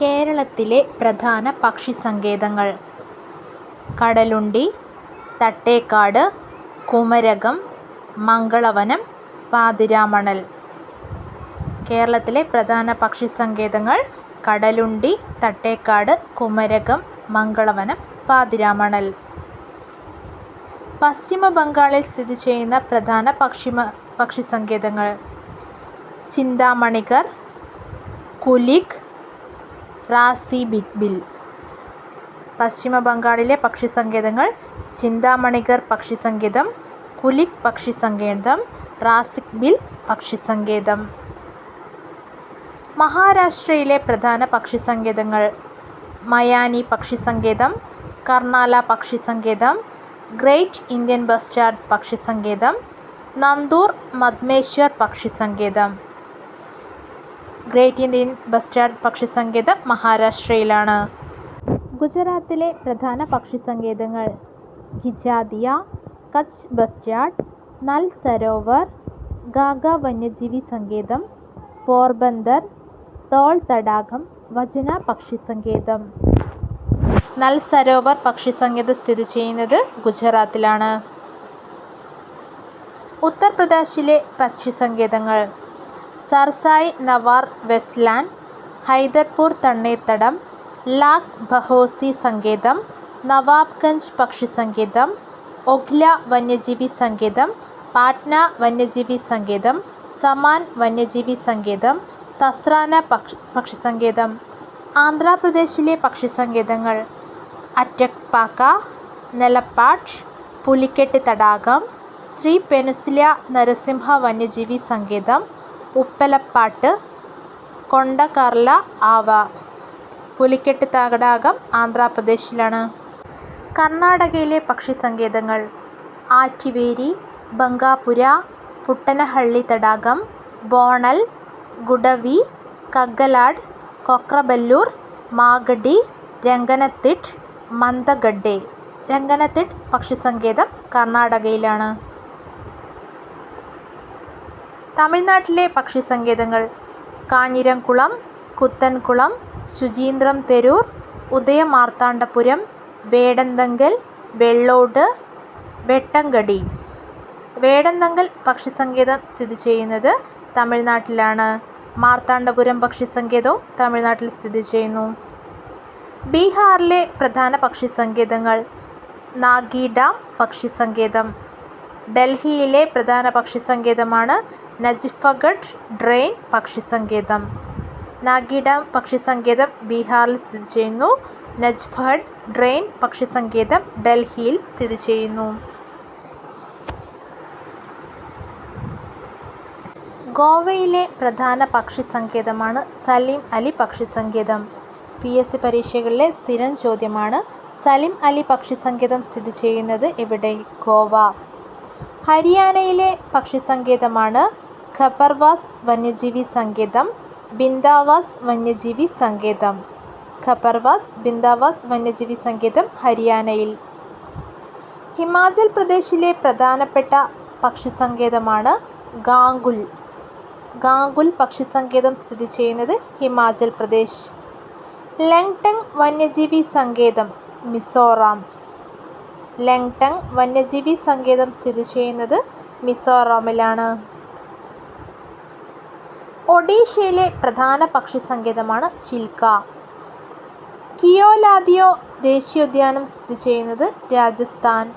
കേരളത്തിലെ പ്രധാന പക്ഷി സങ്കേതങ്ങൾ കടലുണ്ടി, തട്ടേക്കാട്, കുമരകം, മംഗളവനം, പാതിരാമണൽ. കേരളത്തിലെ പ്രധാന പക്ഷി സങ്കേതങ്ങൾ കടലുണ്ടി, തട്ടേക്കാട്, കുമരകം, മംഗളവനം, പാതിരാമണൽ. പശ്ചിമ ബംഗാളിൽ സ്ഥിതി ചെയ്യുന്ന പ്രധാന പക്ഷിമ പക്ഷി സങ്കേതങ്ങൾ ചിന്താമണികർ, കുലിക്, റാസിബിൽ. പക്ഷി സങ്കേതങ്ങൾ ചിന്താമണികർ പക്ഷിസങ്കേതം, കുലിക് പക്ഷി സങ്കേതം റാസിക് ബിൽ പക്ഷി സങ്കേതം മഹാരാഷ്ട്രയിലെ പ്രധാന പക്ഷി സങ്കേതങ്ങൾ മയാനി പക്ഷി സങ്കേതം കർണാല പക്ഷി സങ്കേതം ഗ്രേറ്റ് ഇന്ത്യൻ ബസ്റ്റാർഡ് പക്ഷി സങ്കേതം നന്ദൂർ മദ്മേശ്വർ പക്ഷി പക്ഷിസങ്കേതം. ഗ്രേറ്റ് ഇന്ത്യൻ ബസ്റ്റാർഡ് പക്ഷിസങ്കേതം മഹാരാഷ്ട്രയിലാണ്. ഗുജറാത്തിലെ പ്രധാന പക്ഷിസങ്കേതങ്ങൾ ഗിജാതിയ, കച്ച് ബസ്റ്റാർഡ്, നൽ സരോവർ, ഗാഗ വന്യജീവി സങ്കേതം, പോർബന്ദർ, തോൾ തടാകം, വജന പക്ഷിസങ്കേതം. നൽ സരോവർ പക്ഷിസങ്കേതം സ്ഥിതിചെയ്യുന്നത് ഗുജറാത്തിലാണ്. ഉത്തർപ്രദേശിലെ പക്ഷിസങ്കേതങ്ങൾ സർസായി നവാർ വെസ്റ്റ്ലാൻഡ്, ഹൈദർപൂർ തണ്ണീർത്തടം, ലാക് ബഹോസി സങ്കേതം, നവാബ്ഗഞ്ച് പക്ഷി സങ്കേതം ഒഖ്ല വന്യജീവി സങ്കേതം, പാട്ന വന്യജീവി സങ്കേതം, സമാൻ വന്യജീവി സങ്കേതം, തസ്രാന പക്ഷി പക്ഷി സങ്കേതം. ആന്ധ്രാപ്രദേശിലെ പക്ഷി സങ്കേതങ്ങൾ അറ്റക്പാക്ക നെലപ്പാട്ട് പുലിക്കെട്ട് തടാകം, ശ്രീ പെനുസില നരസിംഹ വന്യജീവി സങ്കേതം, ഉപ്പലപ്പാട്ട്, കൊണ്ടകർല ആവ. പുലിക്കെട്ട് തടാകം ആന്ധ്രാപ്രദേശിലാണ്. കർണാടകയിലെ പക്ഷി സങ്കേതങ്ങൾ ആറ്റിവേരി, ബംഗാപുര പുട്ടനഹള്ളി തടാകം, ബോണൽ, ഗുഡവി, കഗ്ഗലാട്, കൊക്രബല്ലൂർ, മാഗഡി, രംഗനത്തിട്ട് മന്ദഗഡ്ഡെ രംഗനത്തിട്ട് പക്ഷി പക്ഷിസങ്കേതം കർണാടകയിലാണ്. തമിഴ്നാട്ടിലെ പക്ഷി സങ്കേതങ്ങൾ കാഞ്ഞിരംകുളം, കുത്തൻകുളം ശുചീന്ദ്രം-തെരൂർ, ഉദയമാർത്താണ്ഡപുരം, വേടന്തങ്കൽ വെള്ളോട്, വെട്ടങ്കടി. വേടന്തങ്കൽ പക്ഷി സങ്കേതം സ്ഥിതി ചെയ്യുന്നത് തമിഴ്നാട്ടിലാണ്. മാർത്താണ്ഡപുരം പക്ഷി സങ്കേതവും തമിഴ്നാട്ടിൽ സ്ഥിതി ചെയ്യുന്നു ബീഹാറിലെ പ്രധാന പക്ഷി സങ്കേതങ്ങൾ നാഗി ഡാം പക്ഷി സങ്കേതം ഡൽഹിയിലെ പ്രധാന പക്ഷിസങ്കേതമാണ് നജിഫഗഡ് ഡ്രെയിൻ പക്ഷിസങ്കേതം. നാഗി ഡാം പക്ഷിസങ്കേതം ബീഹാറിൽ സ്ഥിതി ചെയ്യുന്നു നജ്ഫഡ് ഡ്രെയിൻ പക്ഷിസങ്കേതം ഡൽഹിയിൽ സ്ഥിതി ചെയ്യുന്നു ഗോവയിലെ പ്രധാന പക്ഷി പക്ഷിസങ്കേതമാണ് സലീം അലി പക്ഷിസങ്കേതം. പി. എസ്. സി പരീക്ഷകളിലെ സ്ഥിരം ചോദ്യമാണ്. സലിം അലി പക്ഷി പക്ഷിസങ്കേതം സ്ഥിതിചെയ്യുന്നത് എവിടെ? ഗോവ. ഹരിയാനയിലെ പക്ഷി പക്ഷിസങ്കേതമാണ് ഖപർവാസ് വന്യജീവി സങ്കേതം, ബിന്ദാവാസ് വന്യജീവി സങ്കേതം. ഖബർവാസ് ബിന്ദാവാസ് വന്യജീവി സങ്കേതം ഹരിയാനയിൽ. ഹിമാചൽ പ്രദേശിലെ പ്രധാനപ്പെട്ട പക്ഷി സങ്കേതമാണ് ഗാംഗുൽ. ഗാംഗുൽ സ്ഥിതി ചെയ്യുന്നത് ഹിമാചൽ പ്രദേശ്. ലെങ്ടങ് വന്യജീവി സങ്കേതം മിസോറാം. ലെങ്ടങ് വന്യജീവി സങ്കേതം സ്ഥിതി ചെയ്യുന്നത് മിസോറാമിലാണ്. ഒഡീഷയിലെ പ്രധാന പക്ഷി സങ്കേതമാണ് ചിൽക്ക. കിയോലാദിയോ ദേശീയോദ്യാനം സ്ഥിതി ചെയ്യുന്നത് രാജസ്ഥാൻ.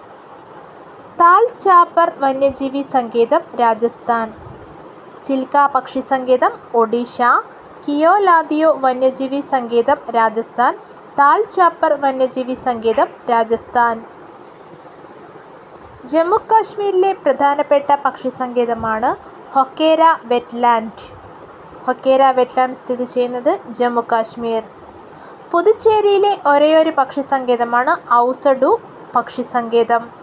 താൽ ചാപ്പർ വന്യജീവി സങ്കേതം രാജസ്ഥാൻ. ചിൽക്ക പക്ഷി സങ്കേതം ഒഡീഷ. കിയോലാദിയോ വന്യജീവി സങ്കേതം രാജസ്ഥാൻ. താൽ ചാപ്പർ വന്യജീവി സങ്കേതം രാജസ്ഥാൻ. ജമ്മുകാശ്മീരിലെ പ്രധാനപ്പെട്ട പക്ഷി സങ്കേതമാണ് ഹൊക്കേര വെറ്റ്ലാൻഡ്. ഹൊക്കേര വെറ്റ്ലാൻഡ് സ്ഥിതി സ്ഥിതിചെയ്യുന്നത് ജമ്മുകശ്മീർ. പുതുച്ചേരിയിലെ ഒരേയൊരു പക്ഷി സങ്കേതമാണ് ഔസഡു പക്ഷിസങ്കേതം.